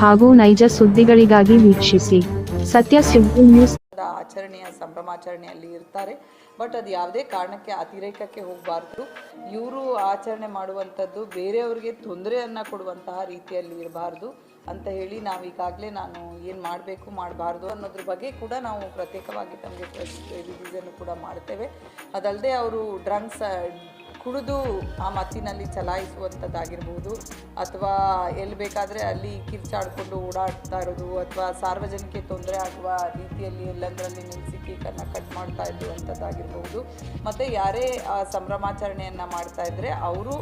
ಹಾಗೂ ನೈಜ ಸುದ್ದಿಗಳಿಗಾಗಿ ವೀಕ್ಷಿಸಿ. ಸತ್ಯ ಸುದ್ದಿ ನ್ಯೂಸ್. ಆಚರಣೆಯ ಸಂಭ್ರಮಾಚರಣೆಯಲ್ಲಿ ಇರ್ತಾರೆ. ಬಟ್ ಅದು ಯಾವುದೇ ಕಾರಣಕ್ಕೆ ಅತಿರೇಕಕ್ಕೆ ಹೋಗಬಾರ್ದು. ಇವರು ಆಚರಣೆ ಮಾಡುವಂಥದ್ದು ಬೇರೆಯವ್ರಿಗೆ ತೊಂದರೆಯನ್ನು ಕೊಡುವಂತಹ ರೀತಿಯಲ್ಲಿ ಇರಬಾರ್ದು ಅಂತ ಹೇಳಿ ನಾವು ಈಗಾಗಲೇ ನಾನು ಏನು ಮಾಡಬೇಕು ಮಾಡಬಾರ್ದು ಅನ್ನೋದ್ರ ಬಗ್ಗೆ ಕೂಡ ನಾವು ಪ್ರತ್ಯೇಕವಾಗಿ ತಮಗೆ ಕೂಡ ಮಾಡ್ತೇವೆ. ಅದಲ್ಲದೆ ಅವರು ಡ್ರಂಕ್ಸ್ ಕುಡಿದು ಆ ಮತ್ತಿನಲ್ಲಿ ಚಲಾಯಿಸುವಂಥದ್ದಾಗಿರ್ಬೋದು. ಅಥವಾ ಎಲ್ಲಿ ಬೇಕಾದರೆ ಅಲ್ಲಿ ಕಿರ್ಚಾಡಿಕೊಂಡು ಓಡಾಡ್ತಾ ಇರೋದು, ಅಥವಾ ಸಾರ್ವಜನಿಕ ತೊಂದರೆ ಆಗುವ ರೀತಿಯಲ್ಲಿ ಎಲ್ಲಂದರಲ್ಲಿ ನಿಲ್ಲಿಸಿ ಕೇಕನ್ನು ಕಟ್ ಮಾಡ್ತಾ ಇರುವಂಥದ್ದಾಗಿರ್ಬೋದು ಮತ್ತು ಯಾರೇ ಆ ಸಂಭ್ರಮಾಚರಣೆಯನ್ನು ಮಾಡ್ತಾ ಇದ್ದರೆ ಅವರು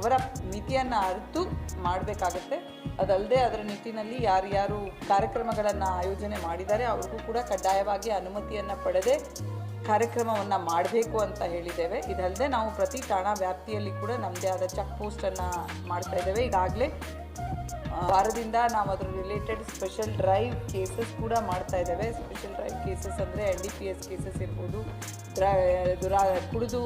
ಅವರ ಮಿತಿಯನ್ನು ಅರಿತು ಮಾಡಬೇಕಾಗತ್ತೆ. ಅದಲ್ಲದೆ ಅದರ ನಿಟ್ಟಿನಲ್ಲಿ ಯಾರ್ಯಾರು ಕಾರ್ಯಕ್ರಮಗಳನ್ನು ಆಯೋಜನೆ ಮಾಡಿದ್ದಾರೆ, ಅವ್ರಿಗೂ ಕೂಡ ಕಡ್ಡಾಯವಾಗಿ ಅನುಮತಿಯನ್ನು ಪಡೆದೇ ಕಾರ್ಯಕ್ರಮವನ್ನು ಮಾಡಬೇಕು ಅಂತ ಹೇಳಿದ್ದೇವೆ. ಇದಲ್ಲದೆ ನಾವು ಪ್ರತಿ ಠಾಣಾ ವ್ಯಾಪ್ತಿಯಲ್ಲಿ ಕೂಡ ನಮ್ಮದೇ ಆದ ಚೆಕ್ ಪೋಸ್ಟನ್ನು ಮಾಡ್ತಾ ಇದ್ದೇವೆ. ಈಗಾಗಲೇ ವಾರದಿಂದ ನಾವು ಅದ್ರ ರಿಲೇಟೆಡ್ ಸ್ಪೆಷಲ್ ಡ್ರೈವ್ ಕೇಸಸ್ ಕೂಡ ಮಾಡ್ತಾ ಇದ್ದೇವೆ. ಸ್ಪೆಷಲ್ ಡ್ರೈವ್ ಕೇಸಸ್ ಅಂದರೆ N D P S cases ಇರ್ಬೋದು. ದುರಾ ಕುಡಿದು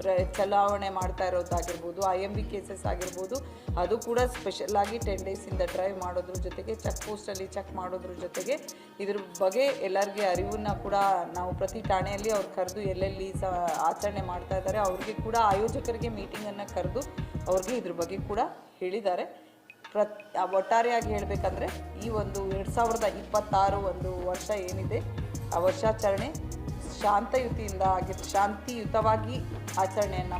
ಡ್ರ, ಚಲಾವಣೆ ಮಾಡ್ತಾ ಇರೋದಾಗಿರ್ಬೋದು ಐ ಎಂ ಬಿ ಕೇಸಸ್ ಆಗಿರ್ಬೋದು. ಅದು ಕೂಡ ಸ್ಪೆಷಲ್ ಆಗಿ ಟೆನ್ ಡೇಸಿಂದ ಡ್ರೈವ್ ಮಾಡೋದ್ರ ಜೊತೆಗೆ ಚೆಕ್ ಪೋಸ್ಟಲ್ಲಿ ಚೆಕ್ ಮಾಡೋದ್ರ ಜೊತೆಗೆ ಇದ್ರ ಬಗ್ಗೆ ಎಲ್ಲರಿಗೆ ಅರಿವನ್ನು ಕೂಡ ನಾವು ಪ್ರತಿ ಠಾಣೆಯಲ್ಲಿ ಅವ್ರು ಕರೆದು ಎಲ್ಲೆಲ್ಲಿ ಸ, ಆಚರಣೆ ಮಾಡ್ತಾ ಇದ್ದಾರೆ, ಅವ್ರಿಗೆ ಕೂಡ ಆಯೋಜಕರಿಗೆ ಮೀಟಿಂಗನ್ನು ಕರೆದು ಅವ್ರಿಗೆ ಇದ್ರ ಬಗ್ಗೆ ಕೂಡ ಹೇಳಿದ್ದಾರೆ. ಪ್ರತ್ ಒಟ್ಟಾರೆಯಾಗಿ ಹೇಳಬೇಕಂದ್ರೆ ಈ ಒಂದು ಎರಡು ಸಾವಿರದ ಇಪ್ಪತ್ತಾರು ಒಂದು ವರ್ಷ ಏನಿದೆ, ಆ ವರ್ಷಾಚರಣೆ ಶಾಂತಯುತಿಯಿಂದ ಆಗಿ ಶಾಂತಿಯುತವಾಗಿ ಆಚರಣೆಯನ್ನು